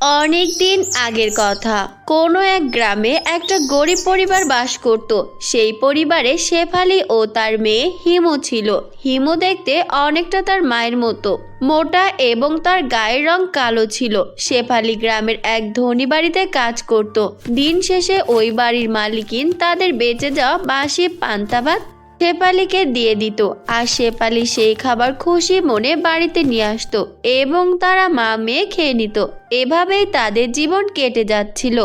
অনেক দিন আগের কথা। কোনো এক গ্রামে একটা গরিব পরিবার বাস করত। সেই পরিবারে শেফালি ও তার মেয়ে হিমু ছিল। হিমু দেখতে অনেকটা তার মায়ের মতো। মোটা এবং তার গায়ের রং কালো ছিল। শেফালি গ্রামের এক ধনী বাড়িতে কাজ করত। দিন শেষে ওই বাড়ির মালিকিন তাদের বেঁচে যাওয়া বাসি পান্তা ভাত শেফালিকে দিয়ে দিত। আর শেফালি সেই খাবার খুশি মনে বাড়িতে নিয়ে আসতো এবং তারা মা মেয়ে খেয়ে নিত। এভাবেই তাদের জীবন কেটে যাচ্ছিল।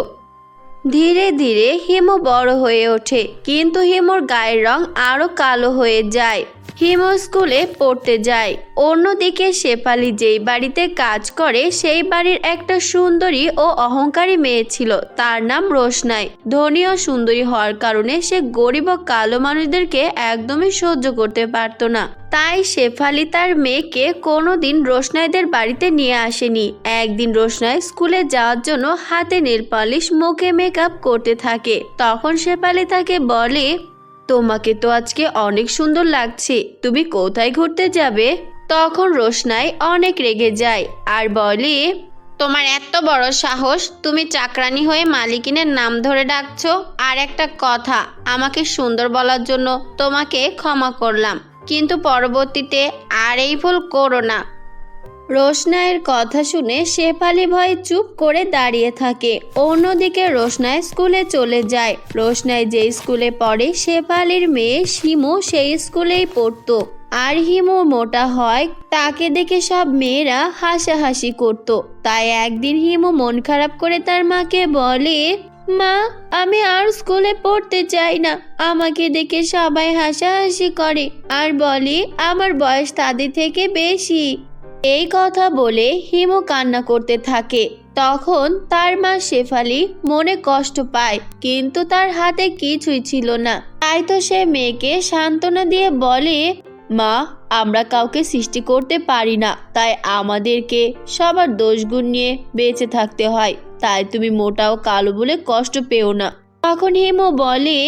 ধীরে ধীরে হিমু বড় হয়ে ওঠে, কিন্তু হিমুর গায়ের রং আরও কালো হয়ে যায়। হিমু স্কুলে পড়তে যায়। অন্যদিকে শেফালি যেই বাড়িতে কাজ করে, সেই বাড়ির একটা সুন্দরী ও অহংকারী মেয়ে ছিল। তার নাম রোশনাই। ধনী ও সুন্দরী হওয়ার কারণে সে গরিব ও কালো মানুষদেরকে একদমই সহ্য করতে পারত না। তাই শেফালি তার মেয়েকে কোনোদিন রোশনাইদের বাড়িতে নিয়ে আসেনি। একদিন রোশনাই স্কুলে যাওয়ার জন্য হাতে নেল পালিশ, মুখে মেকআপ করতে থাকে। তখন শেফালি তাকে বলে তোমাকে তো আজকে অনেক সুন্দর লাগছে। তুমি কোথায় ঘুরতে যাবে? তখন রোশনাই অনেক রেগে যায় আর বলে, তোমার এত বড় সাহস, তুমি চাকরানি হয়ে মালিকিনের নাম ধরে ডাকছো। আর একটা কথা, আমাকে সুন্দর বলার জন্য তোমাকে ক্ষমা করলাম। কিন্তু পরবর্তীতে আর এই ভুল করো না। রোশনাইয়ের কথা শুনে শেফালি ভয়ে চুপ করে দাঁড়িয়ে থাকে। অন্যদিকে রোশনায় স্কুলে চলে যায়। রোশনায় যে স্কুলে পড়ে, শেফালির মেয়ে শিমু সেই স্কুলেই পড়তো। আর হিমু মোটা হয়, তাকে দেখে সব মেয়েরা হাসাহাসি করত। তাই একদিন হিমু মন খারাপ করে তার মাকে বলে, মা, আমি আর স্কুলে পড়তে চাই না। আমাকে দেখে সবাই হাসাহাসি করে। আর বলে, আমার বয়স তাদের থেকে বেশি। এই কথা বলে হিমু কান্না করতে থাকে। তখন তার মা শেফালি মনে কষ্ট পায়, কিন্তু তার হাতে কিছুই ছিল না। তাই তো সে মেয়েকে সান্ত্বনা দিয়ে বলে, মা, আমরা কাউকে সৃষ্টি করতে পারি না, তাই আমাদেরকে সবার দোষগুণ নিয়ে বেঁচে থাকতে হয়। তাই তুমি মোটাও কালো বলে কষ্ট পেও না। তখন হিমু বলে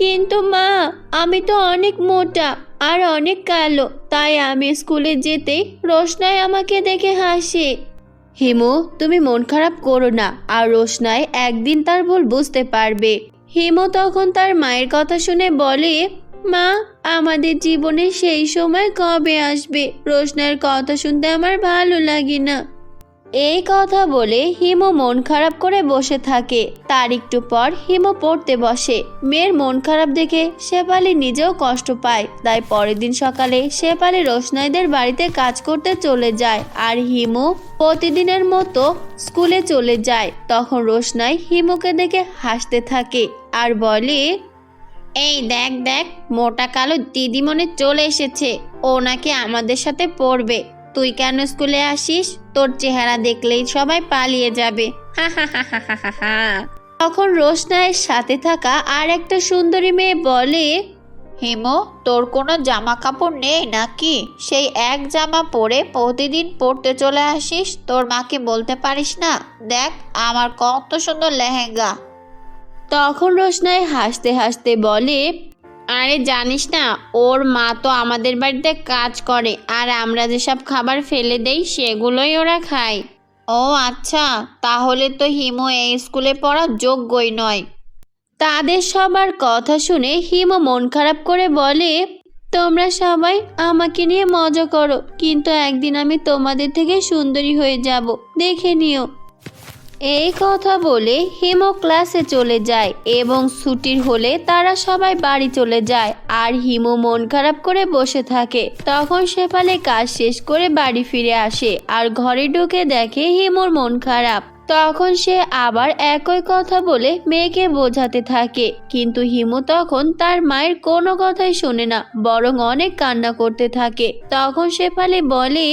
কিন্তু মা, আমি তো অনেক মোটা আর অনেক কালো, তাই আমি স্কুলে যেতে রোশনাই আমাকে দেখে হাসে। হিমু, তুমি মন খারাপ করো না, আর রোশনাই একদিন তার ভুল বুঝতে পারবে। হিমু তখন তার মায়ের কথা শুনে বলে, মা, আমাদের জীবনে সেই সময় কবে আসবে? রোশনার কথা শুনতে আমার ভালো লাগে না। এই কথা বলে হিমু মন খারাপ করে বসে থাকে। তার একটু পর হিমু পড়তে বসে। মেয়ের মন খারাপ দেখে শেফালি নিজেও কষ্ট পায়। তাই পরের দিন সকালে শেফালি রোশনাইদের বাড়িতে কাজ করতে চলে যায় আর হিমু প্রতিদিনের মতো স্কুলে চলে যায়। তখন রোশনাই হিমুকে দেখে হাসতে থাকে আর বলে, এই দেখ দেখ, মোটা কালো দিদিমণি চলে এসেছে। ও নাকি আমাদের সাথে পড়বে। তুই কেন স্কুলে আসিস? তোর চেহারা দেখলেই সবাই পালিয়ে যাবে। তখন রোশনায়ের সাথে থাকা আর একটা সুন্দরী মেয়ে বলে, হেমো, তোর কোনো জামা কাপড় নেই নাকি? সেই এক জামা পরে প্রতিদিন পড়তে চলে আসিস? তোর মাকে বলতে পারিস না? দেখ, আমার কত সুন্দর লেহেঙ্গা। তখন রোশনাই হাসতে হাসতে বলে আরে জানিস না, ওর মা তো আমাদের বাড়িতে কাজ করে, আর আমরা যেসব খাবার ফেলে দেই সেগুলোই ওরা খায়। ও আচ্ছা তাহলে তো হিমু এই স্কুলে পড়ার যোগ্যই নয়। তাদের সবার কথা শুনে হিমু মন খারাপ করে বলে, তোমরা সবাই আমাকে নিয়ে মজা করো, কিন্তু একদিন আমি তোমাদের থেকে সুন্দরী হয়ে যাব, দেখে নিও। এই কথা বলে হিমো ক্লাসে চলে যায় এবং ছুটির হলে তারা সবাই বাড়ি চলে যায় আর হিমো মন খারাপ করে বসে থাকে। তখন শেফালি কাজ শেষ করে বাড়ি ফিরে আসে আর ঘরে ঢুকে দেখে হিমোর মন খারাপ। তখন সে আবার একই কথা বলে মেয়েকে বোঝাতে থাকে, কিন্তু হিমু তখন তার মায়ের কোনো কথাই শোনে না, বরং অনেক কান্না করতে থাকে। তখন শেফালি বলে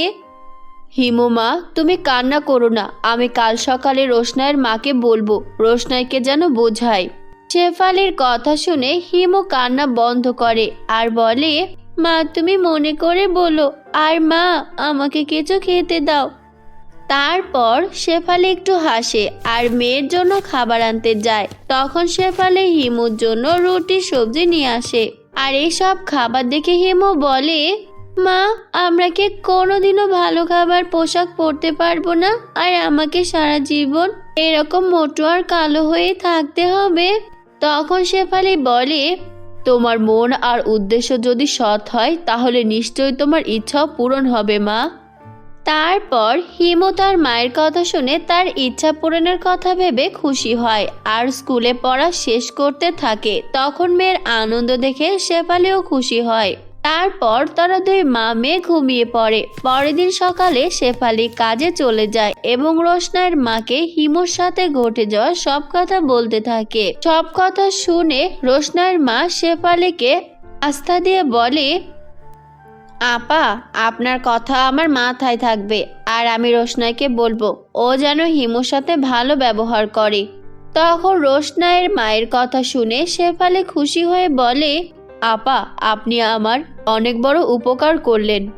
হিমুমা, তুমি কান্না করো না। আমি কাল সকালে রোশনাইয়ের মাকে বলব, রোশনাইকে যেন বোঝাই শেফালির কথা শুনে হিমু কান্না বন্ধ করে আর বলে, মা, তুমি মনে করে বলো, আর মা, আমাকে কিছু খেতে দাও। তারপর শেফালি একটু হাসে আর মেয়ের জন্য খাবার আনতে যায়। তখন শেফালি হিমুর জন্য রুটি, সবজি নিয়ে আসে। আর এইসব খাবার দেখে হিমু বলে মা আমরা কি কোনোদিনও ভালো খাবার, পোশাক পরতে পারব না। আর আমাকে সারা জীবন এরকম মোটো আর কালো হয়ে থাকতে হবে। তখন শেফালি বলে, তোমার মন আর উদ্দেশ্য যদি সৎ হয়, তাহলে নিশ্চয়ই তোমার ইচ্ছাও পূরণ হবে, মা। তারপর হিমু তার মায়ের কথা শুনে তার ইচ্ছা পূরণের কথা ভেবে খুশি হয় আর স্কুলে পড়া শেষ করতে থাকে। তখন মেয়ের আনন্দ দেখে শেফালিও খুশি হয়। তারপর তারা দুই মা মেয়ে ঘুমিয়ে পড়ে। পরের দিন সকালে শেফালি কাজে চলে যায় এবং রোশনাইয়ের মাকে হিমুর সাথে ঘটে যাওয়া সব কথা বলতে থাকে। সব কথা শুনে রোশনাইয়ের মা শেফালিকে আস্থা দিয়ে বলে, আপা, আপনার কথা আমার মাথায় থাকবে আর আমি রোশনাইকে বলব, ও যেন হিমুর সাথে ভালো ব্যবহার করে। তখন রোশনাইয়ের মায়ের কথা শুনে শেফালি খুশি হয়ে বলে আপা, আপনি আমার অনেক বড় উপকার করলেন।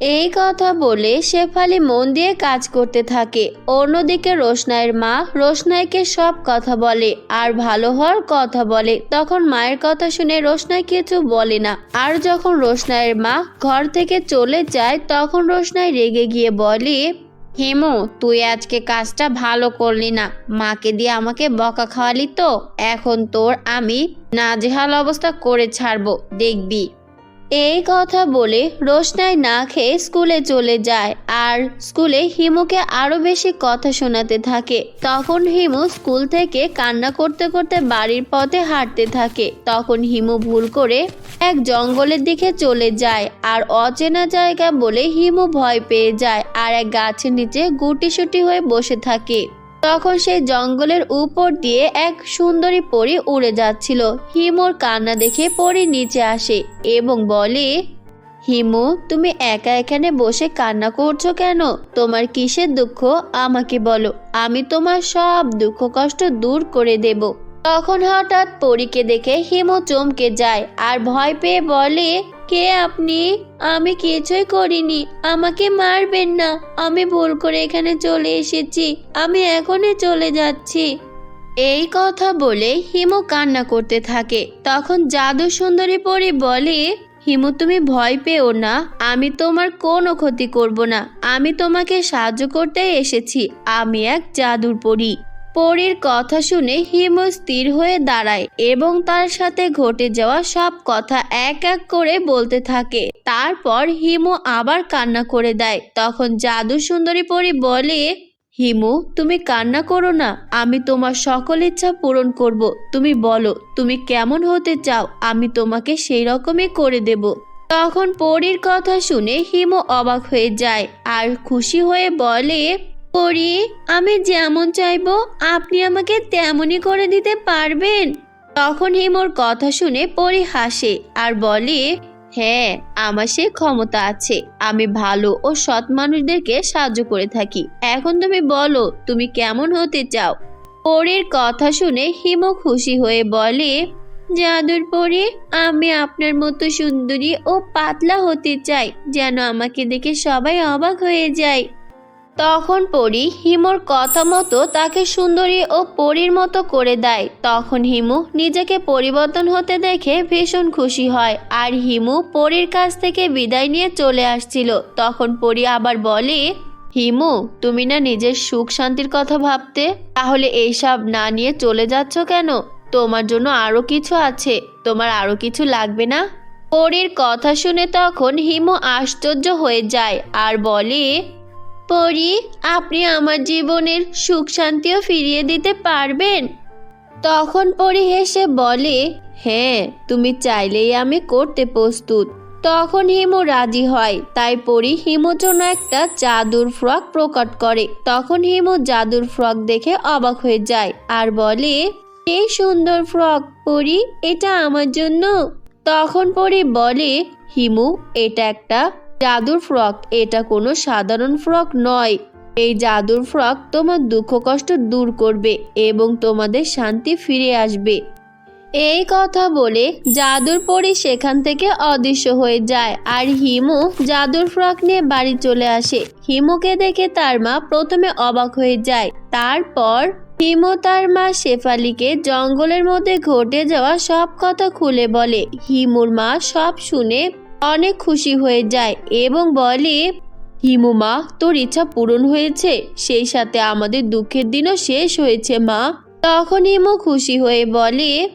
এই কথা বলে শেফালি মন দিয়ে কাজ করতে থাকে। অন্যদিকে রোশনাইয়ের মা রোশনাইকে সব কথা বলে আর ভালো হওয়ার কথা বলে। তখন মায়ের কথা শুনে রোশনাই কিছু বলে না। আর যখন রোশনাইয়ের মা ঘর থেকে চলে যায়, তখন রোশনাই রেগে গিয়ে বলে হেমু, তুই আজকে কাজটা ভালো করলি না। মাকে দিয়ে আমাকে বকা খাওয়ালি তো? এখন তোর আমি নাজেহাল অবস্থা করে ছাড়বো, দেখবি। এই কথা বলে রোশনাই না খেয়ে স্কুলে চলে যায় আর স্কুলে হিমুকে আরও বেশি কথা শোনাতে থাকে। তখন হিমু স্কুল থেকে কান্না করতে করতে বাড়ির পথে হাঁটতে থাকে। তখন হিমু ভুল করে এক জঙ্গলের দিকে চলে যায় আর অচেনা জায়গা বলে হিমু ভয় পেয়ে যায় আর এক গাছের নিচে গুটিসুটি হয়ে বসে থাকে। তখন সেই জঙ্গলের উপর দিয়ে এক সুন্দরী পরী উড়ে যাচ্ছিল। হিমুর কান্না দেখে পরী নিচে আসে এবং বলে, হিমু, তুমি একা এখানে বসে কান্না করছ কেন? তোমার কিসের দুঃখ? আমাকে বলো। আমি তোমার সব দুঃখ কষ্ট দূর করে দেব। তখন হঠাৎ পরীকে দেখে হিমু চমকে যায় আর ভয় পেয়ে বলে কে আপনি? আমি কিছুই করিনি। আমাকে মারবেন না। আমি ভুল করে এখানে চলে এসেছি। আমি এখনই চলে যাচ্ছি। এই কথা বলে হিমু কান্না করতে থাকে। তখন জাদু সুন্দরী পরি বলে, হিমু, তুমি ভয় পেও না। আমি তোমার কোনো ক্ষতি করব না। আমি তোমাকে সাহায্য করতে এসেছি। আমি এক জাদুর পরী। পরীর কথা শুনে হিমু স্থির হয়ে দাঁড়ায় এবং তার সাথে ঘটে যাওয়া সব কথা এক এক করে বলতে থাকে। তারপর হিমু আবার কান্না করে দেয়। তখন জাদু সুন্দরী পরী বলে, হিমু, তুমি কান্না করো না। আমি তোমার সকল ইচ্ছা পূরণ করব। তুমি বলো, তুমি কেমন হতে চাও? আমি তোমাকে সেই রকমই করে দেব। তখন পরীর কথা শুনে হিমু অবাক হয়ে যায় আর খুশি হয়ে বলে পরি, আমি যেমন চাইব, আপনি আমাকে তেমনই করে দিতে পারবেন। তখন হিমোর কথা শুনে পরি হাসে আর বলে হ্যাঁ আমার সে ক্ষমতা আছে। আমি ভালো ও সৎ মানুষদেরকে সাহায্য করে থাকি। এখন তুমি বলো, তুমি কেমন হতে চাও? পরীর কথা শুনে হিমো খুশি হয়ে বলে, জাদুর পরে, আমি আপনার মতো সুন্দরী ও পাতলা হতে চাই, যেন আমাকে দেখে সবাই অবাক হয়ে যায়। তখন পরি হিমুর কথা মতো তাকে সুন্দরী ও পরীর মতো করে দেয়। তখন হিমু নিজেকে পরিবর্তন হতে দেখে ভীষণ খুশি হয় আর হিমু পরীর কাছ থেকে বিদায় নিয়ে চলে আসছিল। তখন পরি আবার বলে, হিমু, তুমি না নিজের সুখ শান্তির কথা ভাবতে? তাহলে এইসব না নিয়ে চলে যাচ্ছ কেন? তোমার জন্য আরও কিছু আছে। তোমার আরও কিছু লাগবে না? পরীর কথা শুনে তখন হিমু আশ্চর্য হয়ে যায় আর বলে পরি আপনি আমার জীবনের সুখ শান্তিও ফিরিয়ে দিতে পারবেন। তখন পরি হেসে বলে হ্যাঁ তুমি চাইলেই আমি করতে প্রস্তুত। তখন হিমু রাজি হয়, তাই পরি হিমুর জন্য একটা জাদুর ফ্রক প্রকট করে। তখন হিমু জাদুর ফ্রক দেখে অবাক হয়ে যায় আর বলে এই সুন্দর ফ্রক পরি, এটা আমার জন্য? তখন পরি বলে, হিমু, এটা একটা জাদুর ফ্রক, এটা কোনো সাধারণ ফ্রক নয়। এই জাদুর ফ্রক তোমার দুঃখ কষ্ট দূর করবে এবং তোমাদের শান্তি ফিরে আসবে। এই কথা বলে জাদুর পরি সেখান থেকে অদৃশ্য হয়ে যায় আর হিমু জাদুর ফ্রক নিয়ে বাড়ি চলে আসে। হিমুকে দেখে তার মা প্রথমে অবাক হয়ে যায়। তারপর হিমু তার মা শেফালিকে জঙ্গলের মধ্যে ঘটে যাওয়া সব কথা খুলে বলে। হিমুর মা সব শুনে অনেক খুশি হয়ে যায় এবং বলে, হিমু মা, তোর ইচ্ছা পূরণ হয়েছে, সেই সাথে আমাদের দুঃখের দিনও শেষ হয়েছে মা। তখন হিমু খুশি হয়ে বলে,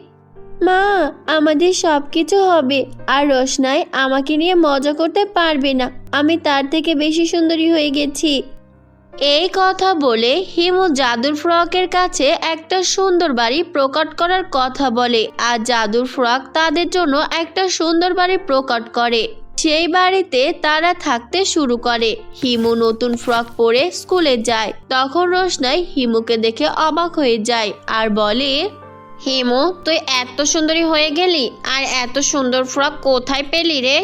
মা, আমাদের সব কিছু হবে, আর রোশনাই আমাকে নিয়ে মজা করতে পারবে না। আমি তার থেকে বেশি সুন্দরী হয়ে গেছি। এই কথা বলে হিমু জাদুর ফ্রকের কাছে একটা সুন্দর বাড়ি প্রকট করার কথা বলে, আর জাদুর ফ্রক তাদের জন্য একটা সুন্দর বাড়ি প্রকট করে। সেই বাড়িতে তারা থাকতে শুরু করে। হিমু নতুন ফ্রক পরে স্কুলে যায়। তখন রোশনাই হিমুকে দেখে অবাক হয়ে যায় আর বলে, হিমু, তুই এত সুন্দরী হয়ে গেলি, আর এত সুন্দর ফ্রক কোথায় পেলি রে?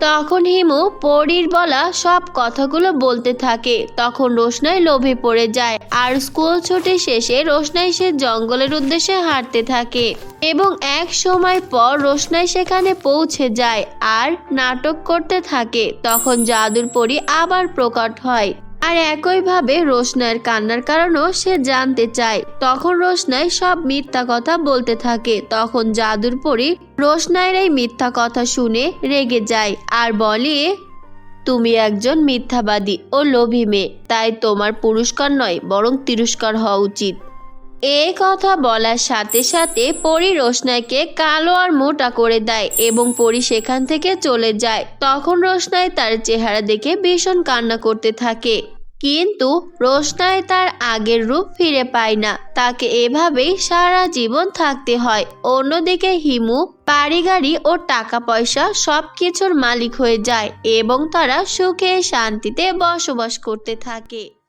তখন হিমু পরীর বলা সব কথাগুলো বলতে থাকে। তখন রোশনাই লোভে পড়ে যায় আর স্কুল ছুটি শেষে রোশনাই সে জঙ্গলের উদ্দেশ্যে হাঁটতে থাকে এবং এক সময় পর রোশনাই সেখানে পৌঁছে যায় আর নাটক করতে থাকে। তখন জাদুর পরী আবার প্রকট হয়। আর একইভাবে রোশনাইয়ের কান্নার কারণও সে জানতে চায়। তখন রোশনাই সব মিথ্যা কথা বলতে থাকে। তখন জাদুর পরী রোশনাইয়ের এই মিথ্যা কথা শুনে রেগে যায় আর বলে, তুমি একজন মিথ্যাবাদী ও লোভী মেয়ে। তাই তোমার পুরস্কার নয়, বরং তিরস্কার হওয়া উচিত। এই কথা বলার সাথে সাথে পরি রোশনাইকে কালো আর মোটা করে দেয় এবং পরি সেখান থেকে চলে যায়। তখন রোশনাই তার চেহারা দেখে ভীষণ কান্না করতে থাকে। কিন্তু রোশনাই তার আগের রূপ ফিরে পায় না। তাকে এভাবেই সারা জীবন থাকতে হয়। অন্যদিকে হিমু বাড়ি গাড়ি ও টাকা পয়সা সব কিছুর মালিক হয়ে যায় এবং তারা সুখে শান্তিতে বসবাস করতে থাকে।